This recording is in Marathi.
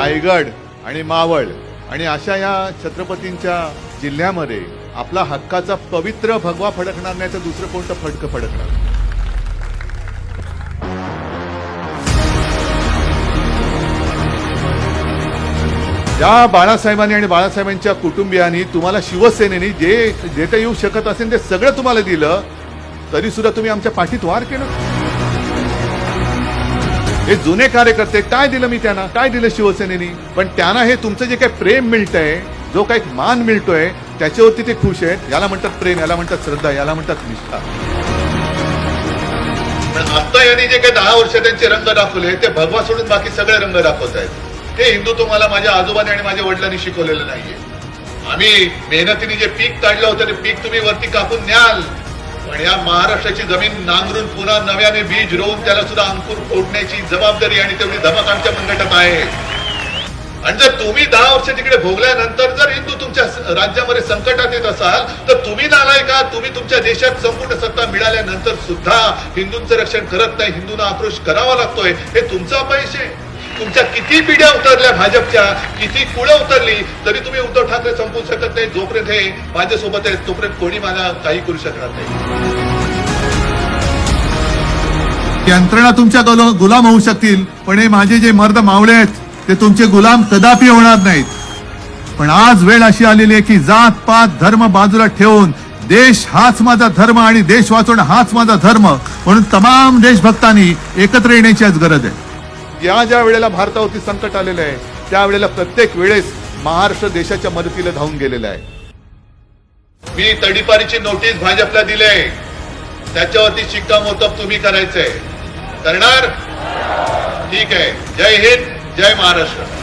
रायगड आणि मावळ आणि अशा या छत्रपतींच्या जिल्ह्यामध्ये आपला हक्काचा पवित्र भगवा फडकणार नाही तर दुसरं कोणतं फडकं फडकणार? ज्या बाळासाहेबांनी आणि बाळासाहेबांच्या कुटुंबियांनी तुम्हाला शिवसेनेने जे देता येऊ शकत असेल ते सगळं तुम्हाला दिलं तरी सुद्धा तुम्ही आमच्या पाठीत वार केलं. हे जुने कार्यकर्ते काय दिलं मी त्यांना? काय दिलं शिवसेनेनी? पण त्यांना हे तुमचं जे काही प्रेम मिळतंय जो काही मान मिळतोय त्याच्यावरती ते खुश आहेत. याला म्हणतात प्रेम याला म्हणतात श्रद्धा याला म्हणतात निष्ठा. पण आता यांनी जे काही दहा वर्ष त्यांचे रंग दाखवले ते भगवा सोडून बाकी सगळे रंग दाखवत आहेत. ते हिंदू तुम्हाला माझ्या आजोबाने आणि माझ्या वडिलांनी शिकवलेलं नाहीये. आम्ही मेहनतीने जे पीक काढलं होतं ते पीक तुम्ही वरती कापून न्याल. पण या महाराष्ट्राची जमीन नांगरून पुन्हा नव्याने बीज रोवून त्याला सुद्धा अंकुर फोडण्याची जबाबदारी आणि तेवढी धमक आमच्या मनगटात आहे. आणि जर तुम्ही दहा वर्ष तिकडे भोगल्यानंतर जर हिंदू तुमच्या राज्यामध्ये संकटात येत असाल तर तुम्ही नालाय का तुम्ही तुमच्या देशात संपूर्ण सत्ता मिळाल्यानंतर सुद्धा हिंदूंचं रक्षण करत नाही. हिंदूंना आक्रोश करावा लागतोय. हे तुमचा पैसे आहे. तुमच्या किती पिढ्या उतरल्या भाजपच्या किती कुळं उतरली तरी तुम्ही उद्धव ठाकरे संपवू शकत नाही जोपर्यंत हे माझ्यासोबत आहे तोपर्यंत कोणी मला काही करू शकणार नाही. यंत्रणा तुमच्या गुलाम होऊ शकतील पण हे माझे जे मर्द मावळे आहेत ते तुमचे गुलाम कदापि होणार नाहीत. पण आज वेळ अशी आलेली आहे की जात पात धर्म बाजूला ठेवून देश हाच माझा धर्म आणि देश वाचवणं हाच माझा धर्म म्हणून तमाम देशभक्तांनी एकत्र येण्याची आज गरज आहे. ज्या ज्या वेळेला भारतावरती संकट आलेलं आहे त्यावेळेला प्रत्येक वेळेस महाराष्ट्र देशाच्या मदतीला धावून गेलेला आहे. मी तडीपारीची नोटीस भाजपला दिले त्याच्यावरती शिक्कामोर्तब तुम्ही करायचंय. करणार? ठीक आहे. जय हिंद जय महाराष्ट्र.